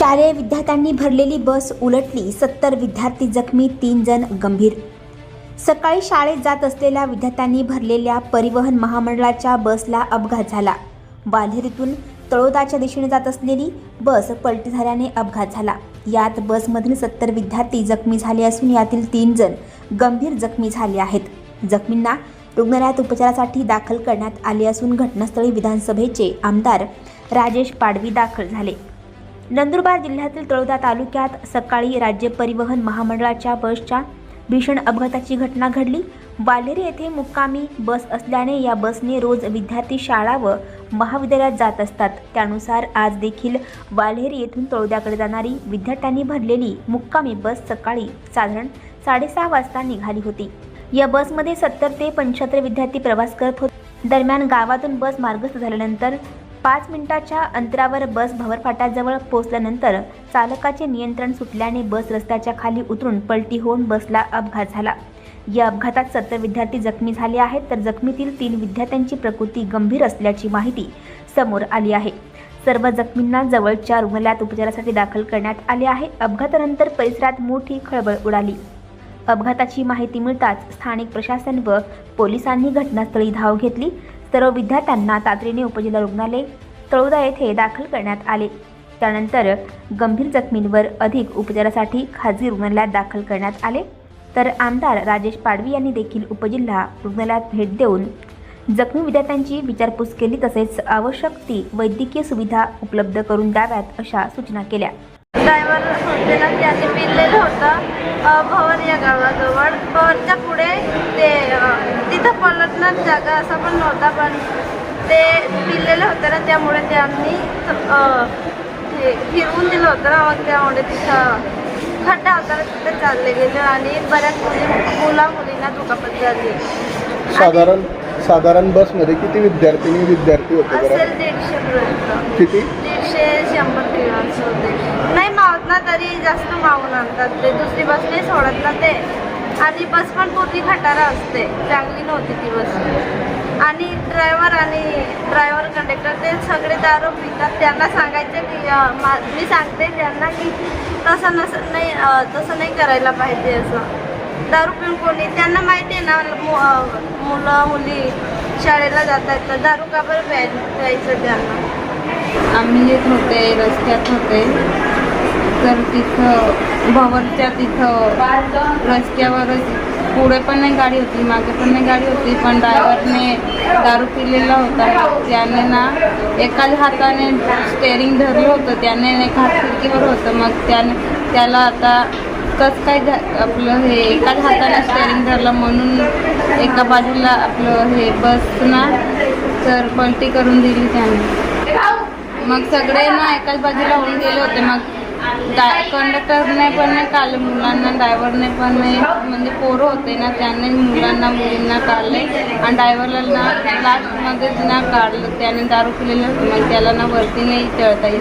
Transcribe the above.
शालेय विद्यार्थ्यांनी भरलेली बस उलटली. सत्तर विद्यार्थी जखमी तीन जण गंभीर. सकाळी शाळेत जात असलेल्या विद्यार्थ्यांनी भरलेल्या परिवहन महामंडळाच्या बसला अपघात झाला. बाल्हेरीतून तळोदाच्या दिशेने जात असलेली बस पलटी झाल्याने अपघात झाला. यात बसमधील सत्तर विद्यार्थी जखमी झाले असून यातील तीन जण गंभीर जखमी झाले आहेत. जखमींना रुग्णालयात उपचारासाठी दाखल करण्यात आले असून घटनास्थळी विधानसभेचे आमदार राजेश पाडवी दाखल झाले. नंदुरबार जिल्ह्यातील तळोदा तालुक्यात सकाळी राज्य परिवहन महामंडळाच्या बसच्या भीषण अपघाताची घटना घडली. वालेरी येथे मुक्कामी बस असल्याने या बसने रोज विद्यार्थी शाळा व महाविद्यालयात जात असतात. त्यानुसार आज देखील वाल्हेरी येथून तळोद्याकडे जाणारी विद्यार्थ्यांनी भरलेली मुक्कामी बस सकाळी साधारण साडेसहा वाजता निघाली होती. या बसमध्ये सत्तर ते पंच्याहत्तर विद्यार्थी प्रवास करत होते. दरम्यान गावातून बस मार्गस्थ झाल्यानंतर पाच मिनिटाच्या अंतरावर बस भवरफाटाजवळ पोहोचल्यानंतर चालकाचे नियंत्रण सुटल्याने बस रस्त्याच्या खाली उतरून पलटी होऊन बसला अपघात झाला. या अपघातात सत्तर विद्यार्थी जखमी झाले आहेत तर जखमीतील तीन विद्यार्थ्यांची प्रकृती गंभीर असल्याची माहिती समोर आली आहे. सर्व जखमींना जवळच्या रुग्णालयात उपचारासाठी दाखल करण्यात आले आहे. अपघातानंतर परिसरात मोठी खळबळ उडाली. अपघाताची माहिती मिळताच स्थानिक प्रशासन व पोलिसांनी घटनास्थळी धाव घेतली. सर्व विद्यार्थ्यांना तातडीने उपजिल्हा रुग्णालय तळोदा येथे दाखल करण्यात आले. त्यानंतर गंभीर जखमींवर अधिक उपचारासाठी खाजगी रुग्णालयात दाखल करण्यात आले. तर आमदार राजेश पाडवी यांनी देखील उपजिल्हा रुग्णालयात भेट देऊन जखमी विद्यार्थ्यांची विचारपूस केली तसेच आवश्यक ती वैद्यकीय सुविधा उपलब्ध करून द्याव्यात अशा सूचना केल्या. ड्रायव्हर होते ना त्यांनी होतं भवर या गावाजवळ. भवरच्या पुढे ते अ, तिथं पलटणार जागा असा पण नव्हता पण ते पिलेलं होतं ना त्यामुळे त्यांनी अ, हे फिरवून दिलं होतं ना मग त्यामुळे तिथं. खड्डा होता ना तिथे चालले गेले आणि बऱ्याच मुली मुला मुलींना दुखापत झाली साधारण साधारण बसमध्ये किती विद्यार्थिनी विद्यार्थी होते असेल दीडशे पर्यंत. किती? दीडशे शंभर होते. नाही मावत ना तरी जास्त मावून आणतात. ते दुसरी बस नाही सोडत ना ते. आणि बस पण पूर्वी खटारा असते. चांगली नव्हती ती बस. आणि ड्रायव्हर आणि ड्रायव्हर कंडक्टर ते सगळे दारू पितात. त्यांना सांगायचं की मा मी सांगते त्यांना की तसं नसं नाही तसं नाही करायला पाहिजे असं. दारू पिऊन कोणी त्यांना माहिती आहे ना मु- मुलं मुली शाळेला जातात तर दारू का बरं प्याय प्यायचं त्यांना? आम्ही येत होते रस्त्यात होते तर तिथं भवनच्या तिथं रस्त्यावरच. पुढे पण नाही गाडी होती मागे पण नाही गाडी होती पण ड्रायव्हरने दारू पिलेला होता. त्याने ना एकाच हाताने स्टेअरिंग धरलं होतं. त्याने एक हात खिडकीवर होतं. मग त्याने त्याला आता कसं काय आपलं हे एकाच हाताने स्टेअरिंग धरलं म्हणून एका बाजूला आपलं हे बस ना तर पलटी करून दिली त्याने. मग सगळे ना एकाच बाजूला होऊन गेले होते. मग कंडक्टरने पण नाही काढले मुलांना ड्रायव्हरने पण नाही. म्हणजे पोरं होते ना त्याने मुलांना मुलींना काढले. आणि ड्रायव्हरला ना लास्टमध्येच ना काढलं. त्याने दारू पिलेलं मग त्याला ना वरती नाही चढता येत.